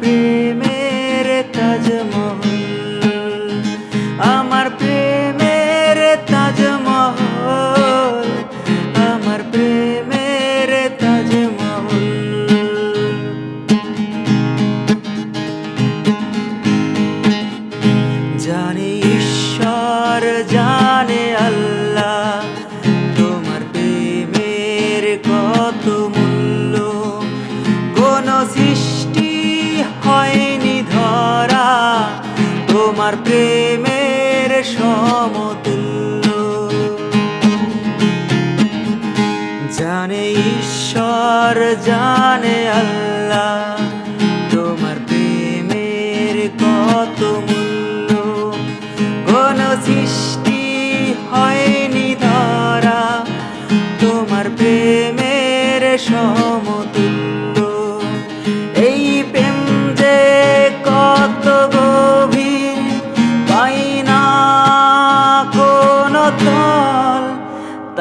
প্রেমের তাজমহল, আমার প্রেমের তাজমহল, আমার প্রেমের তাজমহল। জানে ঈশ্বর, জানে আল্লাহ, তোমার প্রেমের কত মূল্য। কোন সৃষ্টি তোমার প্রেমের সমতুল্য। জানে ঈশ্বর জানে আল্লাহ তোমার প্রেমের কত মূল্য। কোন সৃষ্টি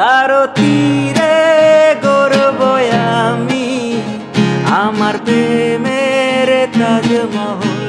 তার তীরে গর্ব আমি। আমার প্রেমের তাজমহল